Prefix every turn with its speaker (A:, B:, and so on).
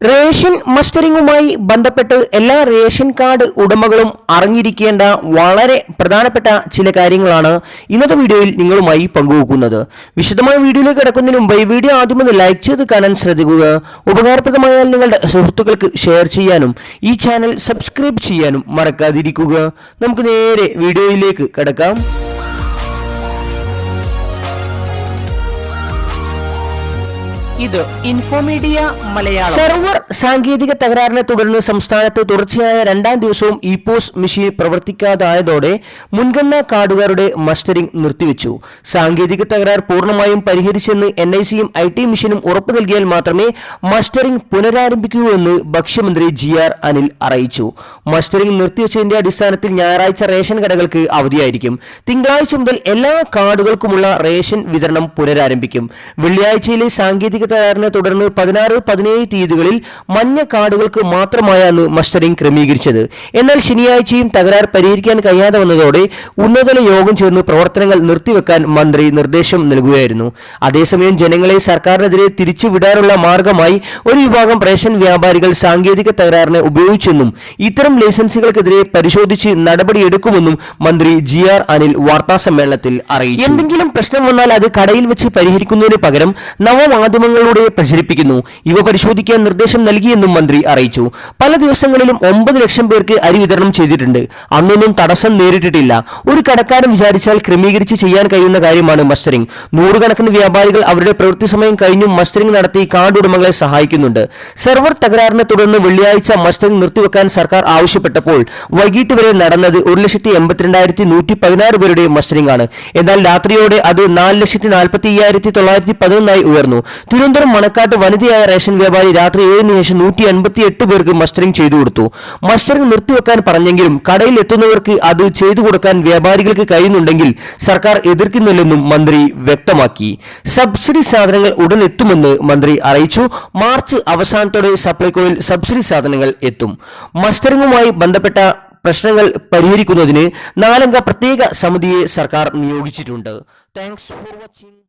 A: Ration മസ്റ്ററിങ്ങുമായി ബന്ധപ്പെട്ട് എല്ലാ ration card ഉടമകളും അറിഞ്ഞിരിക്കേണ്ട വളരെ പ്രധാനപ്പെട്ട ചില കാര്യങ്ങളാണ് ഇന്നത്തെ വീഡിയോയിൽ നിങ്ങളുമായി പങ്കുവെക്കുന്നത്. വിശദമായ വീഡിയോയിലേക്ക് കിടക്കുന്നതിന് മുമ്പ് ഈ വീഡിയോ ആദ്യം ഒന്ന് ലൈക്ക് ചെയ്ത് കാണാൻ ശ്രദ്ധിക്കുക. ഉപകാരപ്രദമായാൽ നിങ്ങളുടെ സുഹൃത്തുക്കൾക്ക് ഷെയർ ചെയ്യാനും ഈ ചാനൽ സബ്സ്ക്രൈബ് ചെയ്യാനും മറക്കാതിരിക്കുക. നമുക്ക് നേരെ വീഡിയോയിലേക്ക് കിടക്കാം.
B: ഇത് ഇൻഫോമീഡിയ മലയാളം.
A: സെർവർ സാങ്കേതിക തകരാറിനെ തുടർന്ന് സംസ്ഥാനത്ത് തുടർച്ചയായ രണ്ടാം ദിവസവും ഇ പോസ് മെഷീൻ പ്രവർത്തിക്കാതായതോടെ മുൻഗണനാ കാർഡുകാരുടെ മസ്റ്ററിംഗ് നിർത്തിവെച്ചു. സാങ്കേതിക തകരാർ പൂർണമായും പരിഹരിച്ചെന്ന് എൻ ഐ സിയും ഐ ടി മിഷനും ഉറപ്പു നൽകിയാൽ മാത്രമേ മസ്റ്ററിംഗ് പുനരാരംഭിക്കൂ എന്ന് ഭക്ഷ്യമന്ത്രി ജി ആർ അനിൽ അറിയിച്ചു. മസ്റ്ററിംഗ് നിർത്തിവെച്ചതിന്റെ അടിസ്ഥാനത്തിൽ ഞായറാഴ്ച റേഷൻ കടകൾക്ക് അവധിയായിരിക്കും. തിങ്കളാഴ്ച മുതൽ എല്ലാ കാർഡുകൾക്കുമുള്ള റേഷൻ വിതരണം പുനരാരംഭിക്കും. വെള്ളിയാഴ്ചയിലെ സാങ്കേതിക തകരാറിനെ തുടർന്ന് പതിനാറ് പതിനേഴ് തീയതികളിൽ മഞ്ഞ കാർഡുകൾക്ക് മാത്രമായാണ് മസ്റ്ററിംഗ് ക്രമീകരിച്ചത്. എന്നാൽ ശനിയാഴ്ചയും തകരാർ പരിഹരിക്കാൻ കഴിയാതെ വന്നതോടെ ഉന്നതതല യോഗം ചേർന്ന് പ്രവർത്തനങ്ങൾ നിർത്തിവെക്കാൻ മന്ത്രി നിർദ്ദേശം നൽകുകയായിരുന്നു. അതേസമയം ജനങ്ങളെ സർക്കാരിനെതിരെ തിരിച്ചുവിടാനുള്ള മാർഗമായി ഒരു വിഭാഗം റേഷൻ വ്യാപാരികൾ സാങ്കേതിക തകരാറിനെ ഉപയോഗിച്ചെന്നും ഇത്തരം ലൈസൻസുകൾക്കെതിരെ പരിശോധിച്ച് നടപടിയെടുക്കുമെന്നും മന്ത്രി ജി ആർ അനിൽ വാർത്താസമ്മേളനത്തിൽ അറിയിച്ചു. എന്തെങ്കിലും പ്രശ്നം വന്നാൽ അത് കടയിൽ വെച്ച് പരിഹരിക്കുന്നതിന് പകരം നവമാധ്യമങ്ങളിലൂടെ പ്രചരിപ്പിക്കുന്നു. ഇവ പരിശോധിക്കാൻ നിർദ്ദേശം നൽകിയെന്നും മന്ത്രി അറിയിച്ചു. പല ദിവസങ്ങളിലും ഒമ്പത് ലക്ഷം പേർക്ക് അരി വിതരണം ചെയ്തിട്ടുണ്ട്. അന്നൊന്നും തടസ്സം നേരിട്ടിട്ടില്ല. ഒരു കടക്കാരൻ വിചാരിച്ചാൽ ക്രമീകരിച്ച് ചെയ്യാൻ കഴിയുന്ന കാര്യമാണ് മസ്റ്ററിംഗ്. നൂറുകണക്കിന് വ്യാപാരികൾ അവരുടെ പ്രവൃത്തി സമയം കഴിഞ്ഞും മസ്റ്ററിംഗ് നടത്തി കാർഡ് ഉടമകളെ സഹായിക്കുന്നുണ്ട്. സെർവർ തകരാറിനെ തുടർന്ന് വെള്ളിയാഴ്ച മസ്റ്ററിംഗ് നിർത്തിവെക്കാൻ സർക്കാർ ആവശ്യപ്പെട്ടപ്പോൾ വൈകിട്ട് വരെ നടന്നത് ഒരു ലക്ഷത്തി എൺപത്തിരണ്ടായിരത്തി നൂറ്റി പതിനാറ് പേരുടെ മസ്റ്ററിംഗ് ആണ്. എന്നാൽ രാത്രിയോടെ അത് നാല് ലക്ഷത്തി നാൽപ്പത്തി അയ്യായിരത്തി തൊള്ളായിരത്തി പതിനൊന്നായി ഉയർന്നു. തിരുവനന്തപുരം മണക്കാട്ട് വനിതയായ റേഷൻ വ്യാപാരി രാത്രി ഏഴിന് ശേഷം നൂറ്റി അൻപത്തി എട്ട് പേർക്ക് മസ്റ്ററിംഗ് ചെയ്തു കൊടുത്തു. മസ്റ്ററിംഗ് നിർത്തിവെക്കാൻ പറഞ്ഞെങ്കിലും കടയിൽ എത്തുന്നവർക്ക് അത് ചെയ്തു കൊടുക്കാൻ വ്യാപാരികൾക്ക് കഴിയുന്നുണ്ടെങ്കിൽ സർക്കാർ എതിർക്കുന്നില്ലെന്നും മന്ത്രി വ്യക്തമാക്കി. സബ്സിഡി സാധനങ്ങൾ ഉടൻ എത്തുമെന്ന് മന്ത്രി അറിയിച്ചു. മാർച്ച് അവസാനത്തോടെ സപ്ലൈകോയിൽ സബ്സിഡി സാധനങ്ങൾ എത്തും. മസ്റ്ററിംഗുമായി ബന്ധപ്പെട്ട പ്രശ്നങ്ങൾ പരിഹരിക്കുന്നതിന് നാലംഗ പ്രത്യേക സമിതിയെ സർക്കാർ നിയോഗിച്ചിട്ടുണ്ട്. Thanks for watching